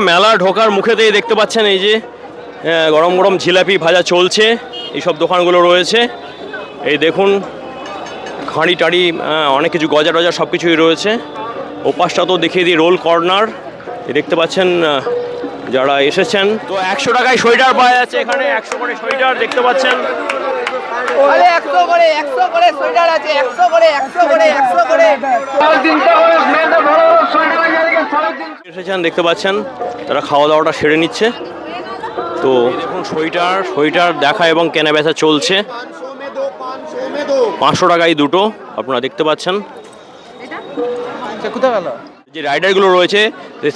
মেলা ঢোকার মুখেতেই দেখতে পাচ্ছেন এই যে গরম গরম জিলাপি ভাজা চলছে। এইসব দোকানগুলো রয়েছে। এই দেখুন খাঁড়ি টাড়ি আহ, অনেক কিছু গজা টজা সব কিছুই রয়েছে। ওপাশটা তো দেখিয়ে দিই রোল কর্নার। দেখতে পাচ্ছেন যারা এসেছেন। তো একশো টাকায় সোয়েটার পাওয়া যাচ্ছে এখানে একশো করে সোয়েটার দেখতে পাচ্ছেন। একশো করে একশো করে সোয়েটার আছে একশো করে একশো করে একশো করে। এসেছেন দেখতে পাচ্ছেন তারা খাওয়া দাওয়াটা সেরে নিচ্ছে। তো দেখুন সোয়েটার সোয়েটার দেখা এবং কেনা বেচা চলছে। পাঁচশো টাকায় দুটো আপনারা দেখতে পাচ্ছেন। যে রাইডারগুলো রয়েছে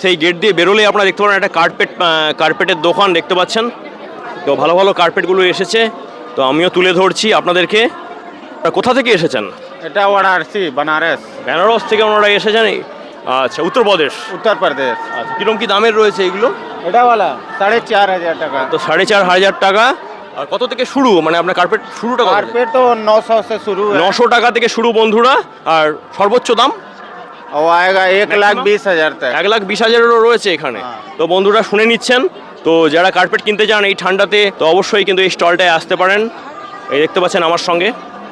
সেই গেট দিয়ে বেরোলেই আপনারা দেখতে পারেন একটা কার্পেট কার্পেটের দোকান দেখতে পাচ্ছেন। তো ভালো ভালো কার্পেটগুলো এসেছে তো আমিও তুলে ধরছি আপনাদেরকে। কোথা থেকে এসেছেন? এটা ওয়ারাণসি বেনারস। বেনারস থেকে ওনারা এসেছেন আচ্ছা উত্তরপ্রদেশ উত্তরপ্রদেশ আচ্ছা কিরম কি দামের রয়েছে এগুলো? এটাওয়ালা সাড়ে চার হাজার টাকা। তো সাড়ে চার হাজার টাকা। আর কত থেকে শুরু? মানে আপনার কার্পেট শুরুটা কার্পেট তো নশো শুরু। নশো টাকা থেকে শুরু বন্ধুরা। আর সর্বোচ্চ দাম? ও আয়েগা এক লাখ বিশ হাজার এক লাখ বিশ হাজারেরও রয়েছে এখানে। হ্যাঁ। তো বন্ধুরা শুনে নিচ্ছেন। তো যারা কার্পেট কিনতে চান এই ঠান্ডাতে তো অবশ্যই কিন্তু এই স্টলটায় আসতে পারেন। এই দেখতে পাচ্ছেন আমার সঙ্গে।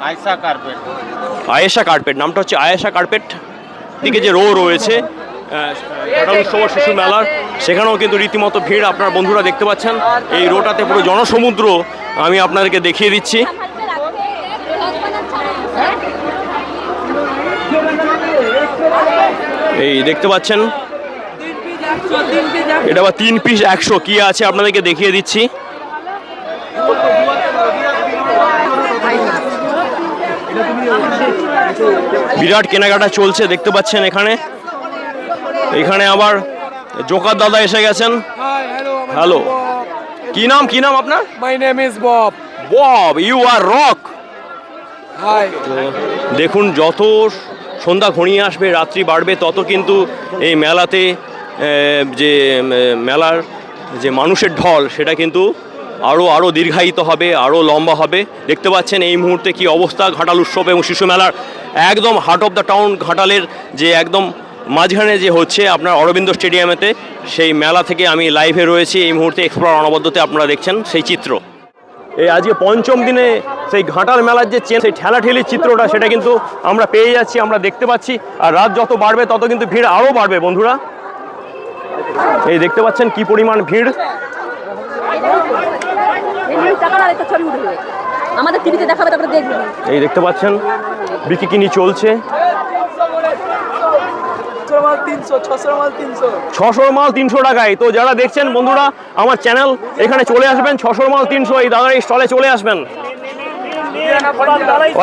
আয়েশা কার্পেট আয়েশা কার্পেট নামটা হচ্ছে আয়েশা কার্পেট দিকে যে রো রয়েছে উৎসব শিশু মেলার সেখানেও কিন্তু রীতিমতো ভিড় আপনার বন্ধুরা দেখতে পাচ্ছেন। এই রোটাতে পুরো জনসমুদ্র আমি আপনাদেরকে দেখিয়ে দিচ্ছি। এই দেখতে পাচ্ছেন এটা আবার তিন পিস একশো কি আছে আপনাদেরকে দেখিয়ে দিচ্ছি। বিরাট কেনাকাটা চলছে দেখতে পাচ্ছেন এখানে। এখানে আবার জোকার দাদা এসে গেছেন। হ্যালো কি নাম কি নাম আপনার? My name is Bob. Bob you are rock দেখুন যত সন্ধ্যা ঘনিয়ে আসবে রাত্রি বাড়বে তত কিন্তু এই মেলাতে যে মেলার যে মানুষের ঢল সেটা কিন্তু আরও আরও দীর্ঘায়িত হবে আরও লম্বা হবে। দেখতে পাচ্ছেন এই মুহূর্তে কি অবস্থা, ঘাটাল উৎসব এবং শিশু মেলার একদম হার্ট অফ দ্য টাউন ঘাটালের যে একদম মাঝখানে যে হচ্ছে আপনার অরবিন্দ স্টেডিয়ামেতে সেই মেলা থেকে আমি লাইভে রয়েছি। এই মুহূর্তে এক্সপ্লোর অনবদ্যতে আপনারা দেখছেন সেই চিত্র। এই আজকে পঞ্চম দিনে সেই ঘাটাল মেলার যে চেন, সেই ঠেলাঠেলির চিত্রটা, সেটা কিন্তু আমরা পেয়ে যাচ্ছি, আমরা দেখতে পাচ্ছি। আর রাত যত বাড়বে, তত কিন্তু ভিড় আরও বাড়বে, বন্ধুরা। এই দেখতে পাচ্ছেন কি পরিমাণ ভিড়। টাকা না একটা ছবি উঠবে আমাদের টিভিতে দেখাবে তারপরে দেখবে। এই দেখতে পাচ্ছেন বিকিকিনি চলছে। ছশোর মাল তিনশো ছশোর মাল টাকায়। তো যারা দেখছেন বন্ধুরা আমার চ্যানেল এখানে চলে আসবেন ছশোর মাল তিনশো এই দাদার এই স্টলে চলে আসবেন।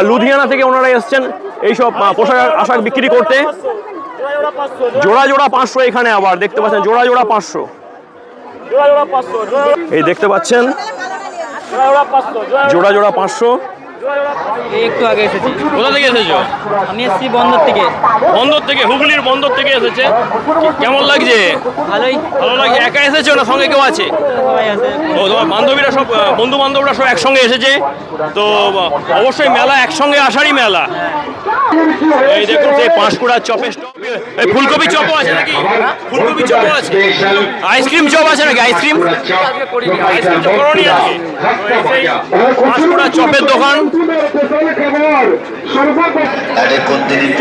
লুধিয়ানা থেকে ওনারা এসছেন এইসব পোশাক আশাক বিক্রি করতে। জোড়া জোড়া পাঁচশো এখানে আবার দেখতে পাচ্ছেন জোড়া জোড়া পাঁচশো। এই দেখতে পাচ্ছেন জোড়া জোড়া পাঁচশো। একটু আগে এসেছি। কোথা থেকে এসেছ? আমি এসেছি বন্দর থেকে। বন্দর থেকে হুগলির বন্দর থেকে এসেছে। কেমন লাগছে? ভালোই। ভালো লাগছে? একা এসেছ না সঙ্গে কেউ আছে? সবাই তোমার বান্ধবীরা সব বন্ধু বান্ধবরা সব একসঙ্গে এসেছে। তো অবশ্যই মেলা একসঙ্গে আসারই মেলা। এই দেখুন সেই পাঁশকুড়ার চপে স্টপ এই ফুলকপি চপও আছে নাকি? ফুলকপি চপও আছে? আইসক্রিম চপ আছে নাকি? আইসক্রিম? আইসক্রিম চপ করনি আছে। সেই পাঁশকুড়ার চপের দোকান।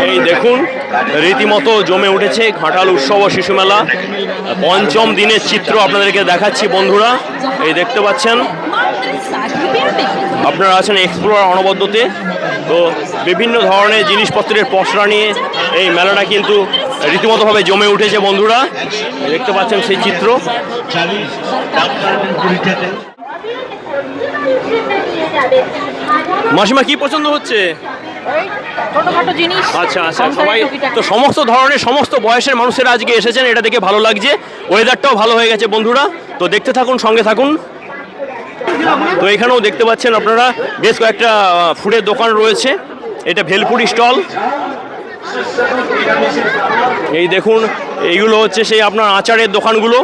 এই দেখুন রীতিমতো জমে উঠেছে ঘাটাল উৎসব ও শিশু মেলা। পঞ্চম দিনের চিত্র আপনাদেরকে দেখাচ্ছি বন্ধুরা। এই দেখতে পাচ্ছেন আপনারা আছেন এক্সপ্লোর অনবদ্যতে। তো বিভিন্ন ধরনের জিনিসপত্রের পসরা নিয়ে এই মেলাটা কিন্তু রীতিমতোভাবে জমে উঠেছে বন্ধুরা। দেখতে পাচ্ছেন সেই চিত্র। মাসিমা, কি পছন্দ হচ্ছে? আচ্ছা আচ্ছা সবাই তো সমস্ত ধরনের, সমস্ত বয়সের মানুষেরা আজকে এসেছেন, এটা দেখে ভালো লাগছে। ওয়েদারটাও ভালো হয়ে গেছে বন্ধুরা। তো দেখতে থাকুন, সঙ্গে থাকুন। তো এখানেও দেখতে পাচ্ছেন আপনারা বেশ কয়েকটা ফুডের দোকান রয়েছে। এটা ভেলপুরি স্টল। এই দেখুন, এইগুলো হচ্ছে সেই আপনার আচারের দোকানগুলো।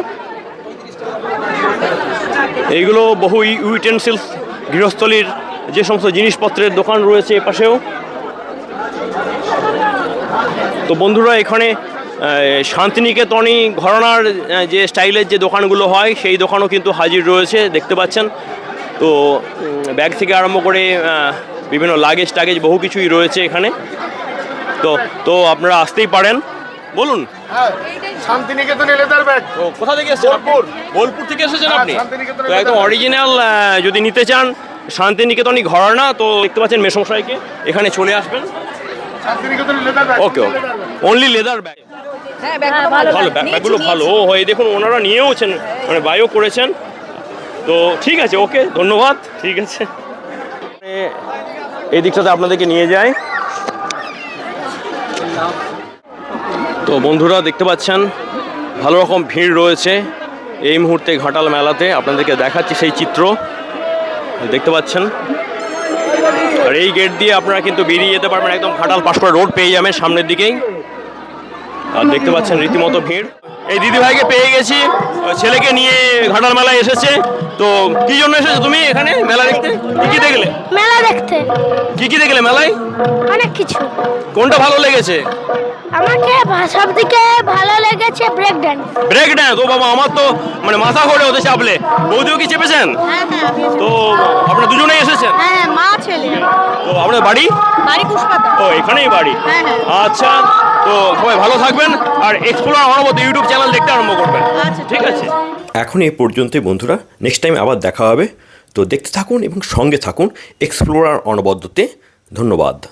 এইগুলো বহু ইউটেন্সিলস গৃহস্থলীর যে সমস্ত জিনিসপত্রের দোকান রয়েছে এ পাশেও। তো বন্ধুরা, এখানে শান্তিনিকেতনই ঘরানার যে স্টাইলের যে দোকানগুলো হয়, সেই দোকানও কিন্তু হাজির রয়েছে, দেখতে পাচ্ছেন। তো ব্যাগ থেকে আরম্ভ করে বিভিন্ন লাগেজ টাগেজ বহু কিছুই রয়েছে এখানে। তো তো আপনারা আসতেই পারেন। বলুন। শান্তিনিকেতনে লেদার ব্যাগ। তো কোথা থেকে এসেছেন বোলপুর। বোলপুর থেকে এসেছেন আপনি? তো একদম অরিজিনাল যদি নিতে চান শান্তিনিকেতনই ঘরানা তো দেখতে পাচ্ছেন মেসমশাইকে এখানে চলে আসবেন। শান্তিনিকেতনে leather bag. Okay okay. Only leather bag হ্যাঁ ব্যাগ ভালো ভালো। ব্যাগ- ব্যাগগুলো ভালো। ও হয় দেখুন ওনারা নিয়েওছেন মানে বাইও করেছেন। তো ঠিক আছে, ওকে, ধন্যবাদ, ঠিক আছে। এই দিকটাতে আপনাদেরকে নিয়ে যাই। তো বন্ধুরা, দেখতে পাচ্ছেন, ভালো রকম ভিড় রয়েছে এই মুহূর্তে ঘাটাল মেলাতে। আপনাদেরকে দেখাচ্ছি সেই চিত্র। দেখতে পাচ্ছেন, আর এই গেট দিয়ে আপনারা কিন্তু বেরিয়ে যেতে পারবেন, একদম ঘাটাল পাশকুড়া রোড পেয়ে যাবেন সামনের দিকেই। আর দেখতে পাচ্ছেন রীতিমতো ভিড়। এই দিদি ভাইকে পেয়ে গেছি, ছেলেকে নিয়ে ঘাটাল মেলায় এসেছে। তো কি জন্য এসেছ তুমি এখানে মেলা দেখতে? কি কি দেখলে? মেলা দেখতে। কি কি দেখলে মেলায়? অনেক কিছু। কোনটা ভালো লেগেছে? আমাকে সব দিকে ভালো লেগেছে ব্রেক ড্যান্স ব্রেক ড্যান্স ও বাবা আমার তো মানে মাথা ঘোরে ওদের চাপলে। বৌদিও কি চেপেছেন? হ্যাঁ হ্যাঁ তো আপনারা দুজনেই এসেছেন? হ্যাঁ মা ছেলে। তো আপনার বাড়ি? বাড়ি পুষ্পাতা। ও এখানেই বাড়ি? হ্যাঁ, হ্যাঁ। আচ্ছা তো সবাই ভালো থাকবেন। আর এক্সপ্লোর অনবত ইউটিউব চ্যানেল দেখতে আরম্ভ করবেন। আচ্ছা, ঠিক আছে। এখন এ পর্যন্তই, বন্ধুরা। নেক্সট টাইম আবার দেখা হবে। তো দেখতে থাকুন এবং সঙ্গে থাকুন এক্সপ্লোরার অনবদ্যতে। ধন্যবাদ।